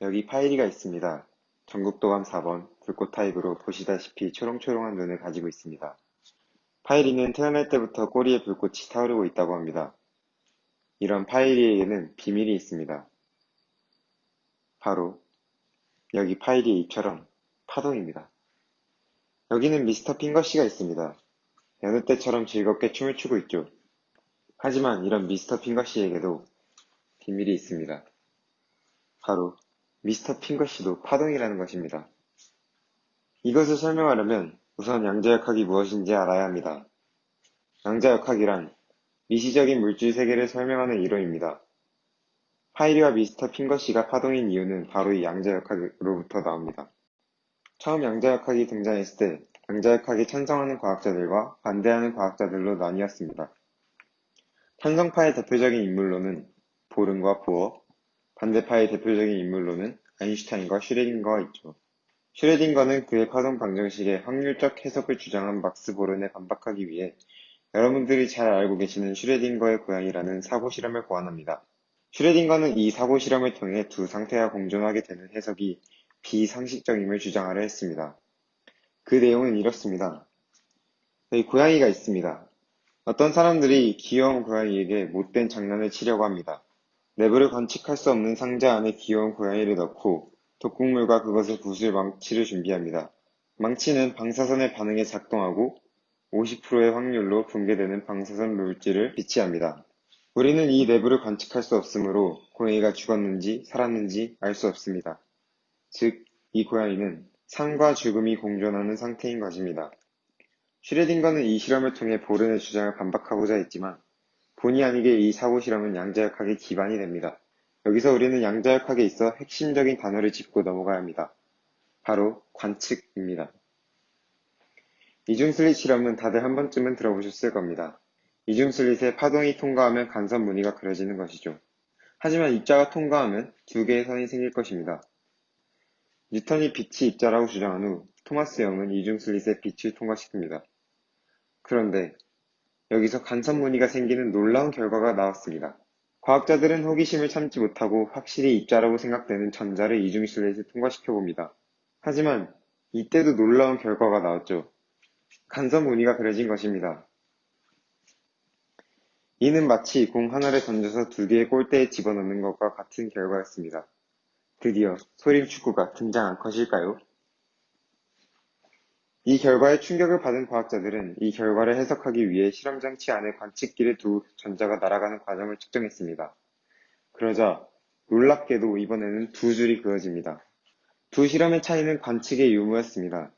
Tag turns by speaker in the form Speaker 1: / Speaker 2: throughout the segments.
Speaker 1: 여기 파이리가 있습니다. 전국도감 4번 불꽃 타입으로 보시다시피 초롱초롱한 눈을 가지고 있습니다. 파이리는 태어날 때부터 꼬리에 불꽃이 타오르고 있다고 합니다. 이런 파이리에게는 비밀이 있습니다. 바로 여기 파이리의 입처럼 파동입니다. 여기는 미스터 핑거씨가 있습니다. 여느 때처럼 즐겁게 춤을 추고 있죠. 하지만 이런 미스터 핑거씨에게도 비밀이 있습니다. 바로 미스터 핑거씨도 파동이라는 것입니다. 이것을 설명하려면 우선 양자역학이 무엇인지 알아야 합니다. 양자역학이란 미시적인 물질 세계를 설명하는 이론입니다. 파이리와 미스터 핑거씨가 파동인 이유는 바로 이 양자역학으로부터 나옵니다. 처음 양자역학이 등장했을 때 양자역학에 찬성하는 과학자들과 반대하는 과학자들로 나뉘었습니다. 찬성파의 대표적인 인물로는 보름과 보어, 반대파의 대표적인 인물로는 아인슈타인과 슈레딩거가 있죠. 슈레딩거는 그의 파동 방정식의 확률적 해석을 주장한 막스 보른에 반박하기 위해 여러분들이 잘 알고 계시는 슈레딩거의 고양이라는 사고 실험을 고안합니다. 슈레딩거는 이 사고 실험을 통해 두 상태가 공존하게 되는 해석이 비상식적임을 주장하려 했습니다. 그 내용은 이렇습니다. 여기 고양이가 있습니다. 어떤 사람들이 귀여운 고양이에게 못된 장난을 치려고 합니다. 내부를 관측할 수 없는 상자 안에 귀여운 고양이를 넣고 독극물과 그것을 부술 망치를 준비합니다. 망치는 방사선의 반응에 작동하고 50%의 확률로 붕괴되는 방사선 물질을 비치합니다. 우리는 이 내부를 관측할 수 없으므로 고양이가 죽었는지 살았는지 알 수 없습니다. 즉, 이 고양이는 삶과 죽음이 공존하는 상태인 것입니다. 슈레딩거는 이 실험을 통해 보른의 주장을 반박하고자 했지만 본의 아니게 이 사고 실험은 양자역학의 기반이 됩니다. 여기서 우리는 양자역학에 있어 핵심적인 단어를 짚고 넘어가야 합니다. 바로 관측입니다. 이중 슬릿 실험은 다들 한 번쯤은 들어보셨을 겁니다. 이중 슬릿에 파동이 통과하면 간선 무늬가 그려지는 것이죠. 하지만 입자가 통과하면 두 개의 선이 생길 것입니다. 뉴턴이 빛이 입자라고 주장한 후 토마스 영은 이중 슬릿에 빛을 통과시킵니다. 그런데 여기서 간선 무늬가 생기는 놀라운 결과가 나왔습니다. 과학자들은 호기심을 참지 못하고 확실히 입자라고 생각되는 전자를 이중슬릿에 통과시켜 봅니다. 하지만 이때도 놀라운 결과가 나왔죠. 간선 무늬가 그려진 것입니다. 이는 마치 공 하나를 던져서 두 개의 골대에 집어넣는 것과 같은 결과였습니다. 드디어 소림 축구가 등장한 것일까요? 이 결과에 충격을 받은 과학자들은 이 결과를 해석하기 위해 실험장치 안에 관측기를 두 전자가 날아가는 과정을 측정했습니다. 그러자 놀랍게도 이번에는 두 줄이 그어집니다. 두 실험의 차이는 관측의 유무였습니다.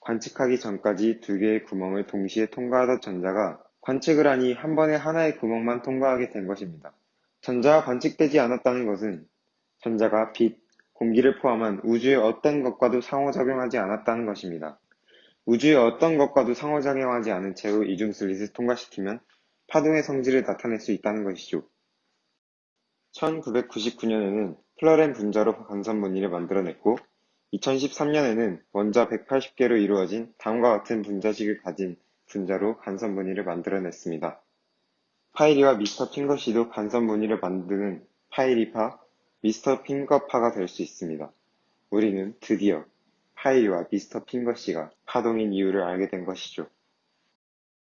Speaker 1: 관측하기 전까지 두 개의 구멍을 동시에 통과하던 전자가 관측을 하니 한 번에 하나의 구멍만 통과하게 된 것입니다. 전자가 관측되지 않았다는 것은 전자가 빛, 공기를 포함한 우주의 어떤 것과도 상호작용하지 않았다는 것입니다. 우주의 어떤 것과도 상호작용하지 않은 채로 이중슬릿을 통과시키면 파동의 성질을 나타낼 수 있다는 것이죠. 1999년에는 플러렌 분자로 간선 무늬를 만들어냈고 2013년에는 원자 180개로 이루어진 다음과 같은 분자식을 가진 분자로 간선 무늬를 만들어냈습니다. 파이리와 미스터 핑거씨도 간선 무늬를 만드는 파이리파, 미스터 핑거파가 될 수 있습니다. 우리는 드디어 파이리와 미스터 핑거씨가 파동인 이유를 알게 된 것이죠.